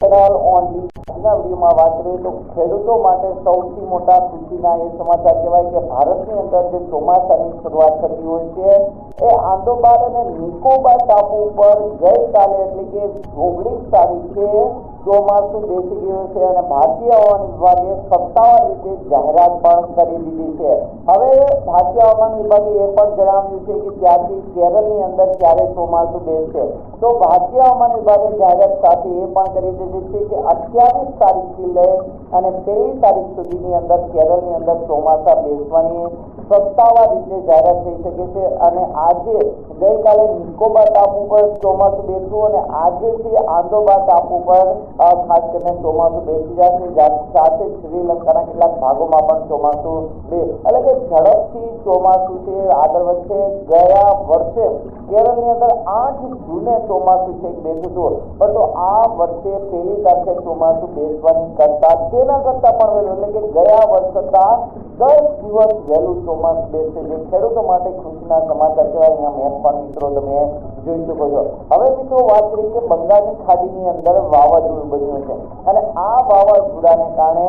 વિડીયોમાં વાત કરીએ તો ખેડૂતો માટે સૌથી મોટા ખુશીના એ સમાચાર કહેવાય કે ભારતની અંદર જે ચોમાસાની શરૂઆત થતી હોય છે, એ આંદોબાર અને નિકોબાર ટાપુ ઉપર ગઈકાલે એટલે કે ઓગણીસ તારીખે ચોમાસું બેસી ગયું છે અને ભારતીય હવામાન વિભાગે સત્તાવાર રીતે જાહેરાત પણ કરી દીધી છે. હવે ભારતીય હવામાન વિભાગે એ પણ જણાવ્યું છે કે ત્યારથી કેરળની અંદર ક્યારે ચોમાસું બેસશે. તો ભારતીય હવામાન વિભાગે જાહેરાત સાથે એ પણ કરી દીધી છે કે અઠ્યાવીસ તારીખથી લઈ અને પહેલી તારીખ સુધીની અંદર કેરળની અંદર ચોમાસા બેસવાની સત્તાવાર રીતે જાહેરાત થઈ શકે છે. અને આજે ગઈકાલે નિકોબાર ટાપુ પર ચોમાસું બેસવું અને આજે છે આંદોબાર ટાપુ પર ખાસ કરીને ચોમાસું બેસી જશે. સાથે શ્રીલંકાના કેટલાક ભાગોમાં પણ ચોમાસું બે એટલે કે ઝડપથી ચોમાસું છે, આગળ વધશે. ગયા વર્ષે કેરળની અંદર આઠ જૂને ચોમાસું છે બેઠું હતું પણ તો આ વર્ષે પહેલી તારીખે ચોમાસું બેસવાની કરતા તેના કરતા પણ વહેલું. એટલે કે ગયા વર્ષ કરતા દસ દિવસ વહેલું ચોમાસું બેસશે. જે ખેડૂતો માટે ખુશીના સમાચાર કહેવાય. અહીંયા મેપ પણ મિત્રો તમે જોઈ શકો છો હવે મિત્રો વાત કરીએ કે બંગાળની ખાડીની અંદર વાવાઝોડું બન્યું છે અને આ વાવાઝોડાને કારણે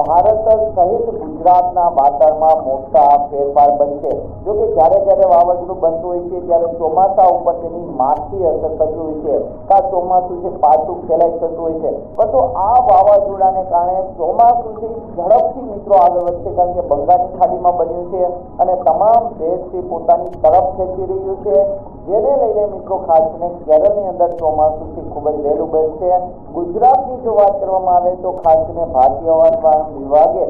ભારત સહિત ગુજરાતના વાતાવરણમાં મોટા ફેરફાર બનશે. જો કે જ્યારે જ્યારે વાવાઝોડું બનતું હોય છે, ત્યારે ચોમાસા ઉપર તેની માઠી અસર થતી હોય છે. કા ચોમાસું છે પાછું ફેલાઈ થતું હોય છે. પરંતુ આ વાવાઝોડાને કારણે ચોમાસું છે ઝડપથી મિત્રો આગળ વધશે, કારણ કે બંગાળની ખાડીમાં બન્યું છે અને તમામ દેશ છે પોતાની તરફ ખેંચી રહ્યું છે જેને લઈને મિત્રો ખાસ કરીને કેરળની અંદર ચોમાસું છે, ખૂબ જ વહેલું બનશે ગુજરાતની જો વાત કરવામાં આવે તો ખાસ કરીને ભારતીય હવામાન વિભાગે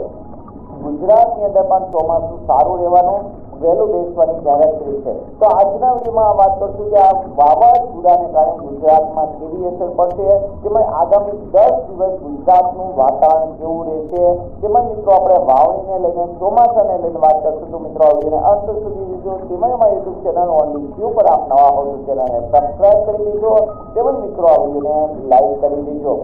ગુજરાતની અંદર પણ ચોમાસું સારું રહેવાનું વહેલું બેસવાની જાહેરાત કરી છે. તો આજના વિડીયોમાં વાત કરશું કે આ વાવાઝોડાને કારણે ગુજરાતમાં કેવી અસર પડશે તેમજ આગામી દસ દિવસ ગુજરાતનું વાતાવરણ કેવું રહેશે તેમજ મિત્રો આપણે વાવણીને લઈને, ચોમાસાને લઈને વાત કરશું. તો મિત્રો, આ અંત સુધી જોજો. તેમજ અમારી યુટ્યુબ ચેનલ ઓનલી ક્યુ પર આપ નવા હો ચેનલને સબસ્ક્રાઈબ કરી દેજો. તેમજ મિત્રો, આ વિડીયોને લાઈક કરી દેજો.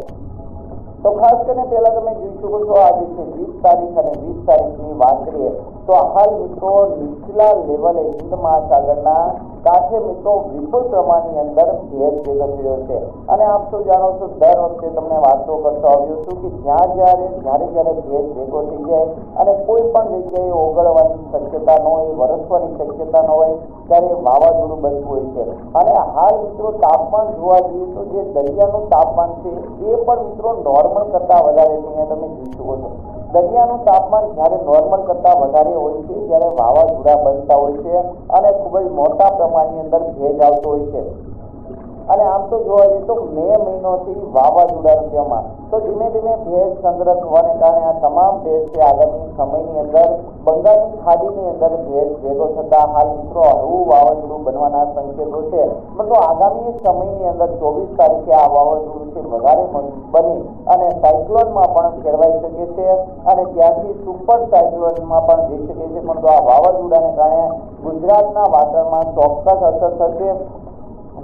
તો ખાસ કરીને પહેલા તમે જોઈ શકો છો આજે છે વીસ તારીખ અને વીસ તારીખની વાત કરીએ તો હાલ મિત્રો નીચલા લેવલે હિન્દ મહાસાગરના કાંઠે મિત્રો વિપુલ પ્રમાણની અંદર ભેજ ભેગો થયો છે. અને આપ સૌ જાણો છો, દર વખતે તમને વાતો કરતો આવ્યો છું કે જ્યાં જ્યારે જ્યારે જ્યારે ભેજ ભેગો થઈ જાય અને કોઈ પણ જગ્યાએ ઓગળવાની શક્યતા ન હોય, વરસવાની શક્યતા ન હોય, ત્યારે વાવાઝોડું બનતું હોય છે. અને હાલ મિત્રો તાપમાન જોવા જઈએ તો જે દરિયાનું તાપમાન છે, એ પણ મિત્રો નોર્મલ કરતાં વધારે છે, અહીંયા તમે જોઈ શકો છો. દરિયાનું તાપમાન જ્યારે નોર્મલ કરતાં વધારે હોય છે, ત્યારે વાવાઝોડા બનતા હોય છે અને ખૂબ જ મોટા પ્રમાણની અંદર ભેજ આવતો હોય છે. અને આમ તો જોવા જઈએ તો મે મહિનો છે ઈ વાવાઝોડા રૂપિયામાં. તો ધીમે ધીમે ભેજ સંગ્રહ થવાને કારણે આ તમામ ભેજ છે આગામી સમયની અંદર બંગાળની ખાડીની અંદર ભેજ ભેગો થતા હાલ મિત્રો હળવું વાવાઝોડું બનવાના સંકેતો છે. પરંતુ આગામી સમયની અંદર ચોવીસ તારીખે આ વાવાઝોડું છે વધારે બની અને સાયક્લોનમાં પણ ફેરવાઈ શકે છે અને ત્યાંથી સુપર સાયક્લોનમાં પણ જઈ શકે છે. પરંતુ આ વાવાઝોડાને કારણે ગુજરાતના વાતાવરણમાં ચોક્કસ અસર થશે.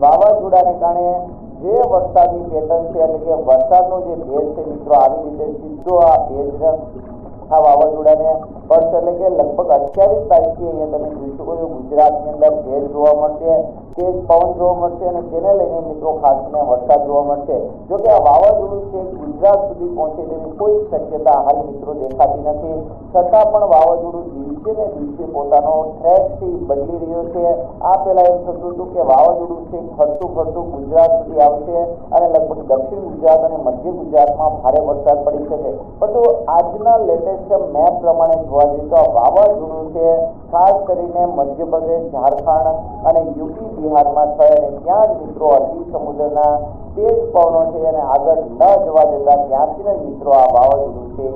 વાવાઝોડાને કારણે જે વરસાદની પેટર્ન છે, એટલે કે વરસાદનો જે ભેજ છે, મિત્રો, આવી રીતે સીધો આ ભેજ આ વાવાઝોડાને પડશે એટલે કે લગભગ અઠ્યાવીસ તારીખથી અહીંયા તમે જોઈ શકો છો, ગુજરાતની અંદર ભેજ જોવા મળશે. તેજ પવન જોવા મળશે અને તેને લઈને મિત્રો ખાસ કરીને વરસાદ જોવા મળશે. જો કે આ વાવાઝોડું છે, ગુજરાત સુધી પહોંચે તેવી કોઈ શક્યતા હાલ મિત્રો દેખાતી નથી. છતાં પણ વાવાઝોડું દિવસે ને દિવસે પોતાનો ટ્રેક છે બદલી રહ્યો છે. આ પહેલા એમ થતું હતું કે વાવાઝોડું છે, ફરતું ફરતું ગુજરાત સુધી આવશે અને લગભગ દક્ષિણ ગુજરાત અને મધ્ય ગુજરાતમાં ભારે વરસાદ પડી શકે. પરંતુ આજના લેટેસ્ટ મેપ પ્રમાણે જોવા જઈએ તો આ વાવાઝોડું છે, ખાસ કરીને મધ્યપ્રદેશ, ઝારખંડ અને યુપી બિહારમાં અને ત્યાં જ મિત્રો અરબી સમુદ્રના તેજ પવનો છે અને આગળ ન જવા દેતા ત્યાંથી જ મિત્રો આ વાવાઝોડું છે.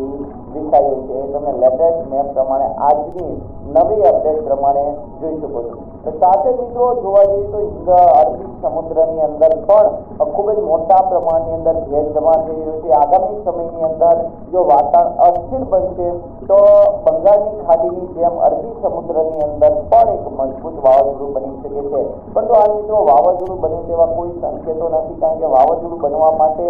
વિખાય છે તમે લેટેસ્ટ મેપ પ્રમાણે આજની નવી અપડેટ પ્રમાણે જોઈ શકો છો. તો સાથે મિત્રો જોવા જઈએ તો અરબી સમુદ્રની અંદર પણ ખૂબ જ મોટા પ્રમાણની અંદર ભેજ જમા થઈ રહ્યો છે. આગામી સમયની અંદર જો વાતાવરણ અસ્થિર બનશે, તો બંગાળની ખાડીની જેમ અરબી સમુદ્રની અંદર પણ એક મજબૂત વાવાઝોડું બની શકે છે. પરંતુ આ મિત્રો વાવાઝોડું બને તેવા કોઈ સંકેતો નથી, કારણ કે વાવાઝોડું બનવા માટે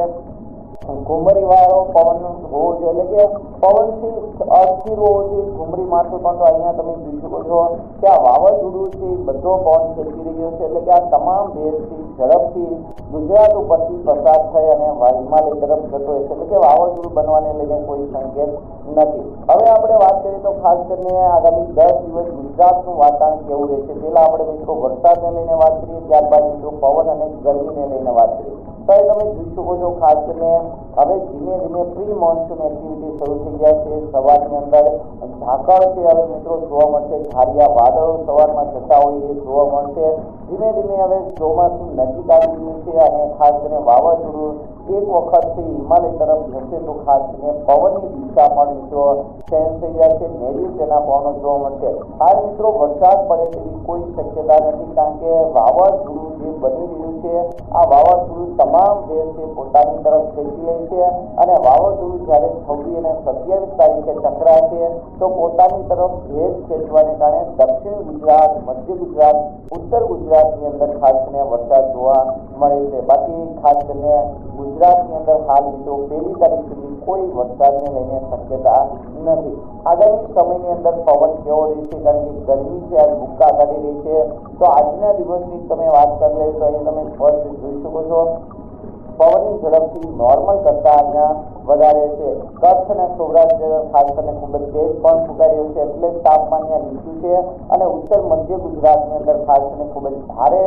ઘુમરીવાળો પવન હોવો જોઈએ. એટલે કે પવનથી અસ્થિર હોવો જોઈએ. ઘુમરી મારતું પણ તો અહીંયા તમે જોઈ શકો છો કે આ વાવાઝોડું છે, બધો પવન ખેંચી રહ્યો છે. એટલે કે આ તમામ ભેજથી, ઝડપથી ગુજરાત ઉપરથી પસાર થઈ અને હિમાલય તરફ જતો હોય છે એટલે કે વાવાઝોડું બનવાને લઈને કોઈ સંકેત નથી. હવે આપણે વાત કરીએ તો ખાસ કરીને આગામી દસ દિવસ ગુજરાતનું વાતાવરણ કેવું રહેશે? પહેલા આપણે મિત્રો વરસાદને લઈને વાત કરીએ, ત્યારબાદ મિત્રો પવન અને ગરમીને લઈને વાત કરીએ. તો તમે જોઈ શકો છો, ખાસ કરીને હવે ધીમે ધીમે પ્રી મોન્સૂન એક્ટિવિટી શરૂ થઈ ગયા છે. સવારની અંદર ઝાકળ છે. હવે મિત્રો જોવા મળશે ધારિયા વાદળો સવારમાં જતા હોય એ જોવા મળશે. ધીમે ધીમે હવે ચોમાસું નજીક આવી રહ્યું છે અને ખાસ કરીને વાવાઝોડું એક વખત છે હિમાલય તરફ જશે તો ખાસ કરીને પવનની દિશા પણ મિત્રો ચેન્જ થઈ જાય છે. નેરિયું તેના પવનો જોવા મળશે. હાલ મિત્રો વરસાદ પડે તેવી કોઈ શક્યતા નથી કારણ કે વાવાઝોડું જે બની રહ્યું છે, આ વાવાઝોડું તમામ દેશ છે પોતાની તરફ ખેંચી લે છે અને વાવાઝોડું જ્યારે છવ્વીસ અને સત્યાવીસ તારીખે ટકરાશે, તો પોતાની તરફ ભેજ ખેંચવાને કારણે દક્ષિણ ગુજરાત, મધ્ય ગુજરાત, ઉત્તર ગુજરાતની અંદર ખાસ કરીને વરસાદ જોવા મળે છે. બાકી ખાસ કરીને ગુજરાતની અંદર હાલ તો પહેલી તારીખ સુધી કોઈ વરસાદને લઈને શક્યતા નથી. આગામી સમયની અંદર પવન કેવો રહેશે? કારણ કે ગરમી છે, આજે ભૂક્કા કાઢી રહી છે. તો આજના દિવસની તમે વાત કરી લેવી તો અહીંયા તમે સ્પષ્ટ જોઈ શકો છો. પવનની ઝડપથી નોર્મલ કરતાં અહીંયા વધારે છે. કચ્છ અને સૌરાષ્ટ્ર ખાસ કરીને ખૂબ જ તેજ પણ ફૂંકાઈ રહ્યું છે. એટલે જ તાપમાન અહીંયા નીચું છે અને ઉત્તર મધ્ય ગુજરાતની અંદર ખાસ કરીને ખૂબ જ ભારે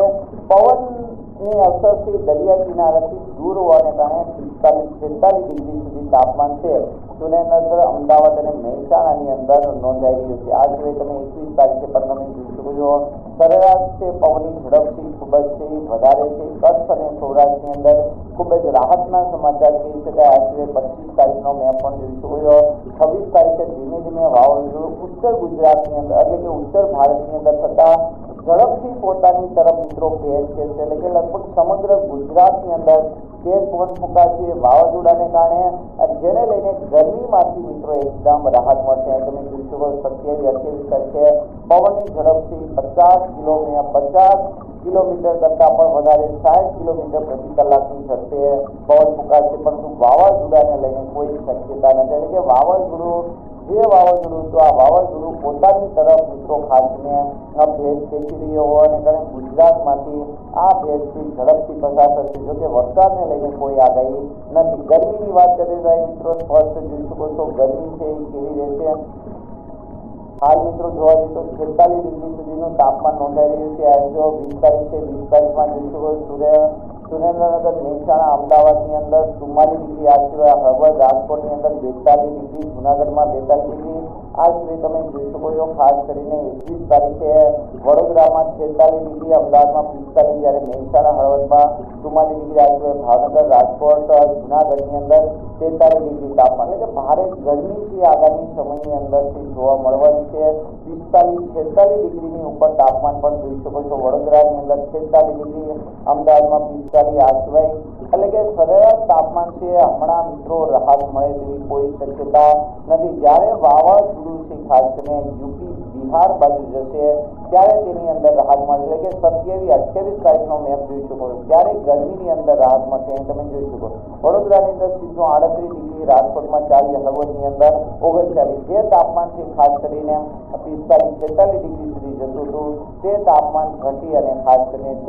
પવનની અસરથી દરિયા કિનારાથી દૂર હોવાને કારણે પિસ્તાલીસ, છેતાલીસ ડિગ્રી સુધી તાપમાન છે. સુરેન્દ્રનગર, અમદાવાદ અને મહેસાણાની અંદર નોંધાઈ રહ્યું છે. આ સિવાય તમે એકવીસ તારીખે પણ તમે જોઈ શકો છો. સરેરાશ છે પવનની ઝડપથી ખૂબ જ છે વધારે છે. કચ્છ અને સૌરાષ્ટ્રની અંદર ખૂબ જ રાહતના સમાચાર કહી શકાય આ સિવાય પચીસ તારીખનો મેં પણ જોઈ શકો છો. છવ્વીસ તારીખે ધીમે ધીમે વાવાઝોડું ઉત્તર ગુજરાતની અંદર, એટલે કે ઉત્તર ભારતની અંદર થતા ઝડપથી પોતાની તરફ મિત્રો ભેજ છે એટલે કે લગભગ સમગ્ર ગુજરાતની અંદર તેજ પવન ફૂંકાશે વાવાઝોડાને કારણે અ, જેને લઈને ગરમીમાંથી મિત્રો એકદમ રાહત મળશે અહીં તમે જોઈ શકો સત્યાવીસ અઠ્યાવીસ તારીખે પવનની ઝડપથી પચાસ કિલોમીટર પચાસ કિલોમીટર કરતાં પણ વધારે સાઠ કિલોમીટર પ્રતિ કલાકની ઝડપે પવન ફૂંકાશે પરંતુ વાવાઝોડાને લઈને કોઈ શક્યતા નથી એટલે કે વાવાઝોડું જે વાવાઝોડું તો આ વાવાઝોડું પોતાની તરફ મિત્રો ખાસને આ ભેજ ખેંચી રહ્યો હોવાને કારણે ગુજરાતમાંથી આ ભેજથી ઝડપથી પસાર થશે. જોકે વરસાદને લઈને કોઈ આગાહી નથી. ગરમીની વાત કરીએ તો અહીં મિત્રો સ્પષ્ટ જોઈ શકો છો ગરમી છે એ કેવી રહેશે. હાલ મિત્રો જોવા જઈએ તો છેતાલીસ ડિગ્રી સુધીનું તાપમાન નોંધાઈ રહ્યું છે. આજ જો વીસ તારીખ છે, વીસ તારીખમાં જોઈ શકો છો સૂર્ય સુરેન્દ્રનગર મહેસાણા અમદાવાદની અંદર ચુમ્માલીસ ડિગ્રી આ સિવાય હળવદ, રાજકોટની અંદર બેતાલીસ ડિગ્રી, જુનાગઢમાં બેતાલીસ ડિગ્રી. આ સિવાય તમે જોઈ શકો છો, ખાસ કરીને એકવીસ તારીખે વડોદરામાં છેતાલીસ ડિગ્રી, અમદાવાદમાં પિસ્તાલીસ, જ્યારે મહેસાણા હળવદમાં ચુમ્માલીસ ડિગ્રી આ સિવાય ભાવનગર, રાજકોટ, જુનાગઢની અંદર તેતાલીસ ડિગ્રી તાપમાન. એટલે કે ભારે ગરમી છે આગામી સમયની અંદરથી જોવા મળવાની છે. પિસ્તાલીસ, છેતાલીસ ડિગ્રીની ઉપર તાપમાન પણ જોઈ શકો છો. વડોદરાની અંદર છેતાલીસ ડિગ્રી, અમદાવાદમાં પિસ્તાલીસ, આ સિવાય એટલે કે સરેરાશ તાપમાન છે હમણાં મિત્રો રાહત મળે તેવી કોઈ શક્યતા નથી. જ્યારે વાવાઝોડું છે, ખાસ કરીને યુપી બિહાર બાજુ જશે. ત્યારે તેની અંદર રાહત મળશે. કે સત્યાવીસ, અઠ્યાવીસ તારીખનો મેપ જોઈ શકો ત્યારે ગરમીની અંદર રાહત મળશે અહીં તમે જોઈ શકો. વડોદરાની અંદર સીધો આડત્રીસ ડિગ્રી રાજકોટમાં ચાલીસ હળવદની અંદર ઓગણચાલીસ. જે તાપમાન છે ખાસ કરીને પિસ્તાલીસ, છેતાલીસ ડિગ્રી સુધી જતું હતું, તે તાપમાન ઘટી અને ખાસ કરીને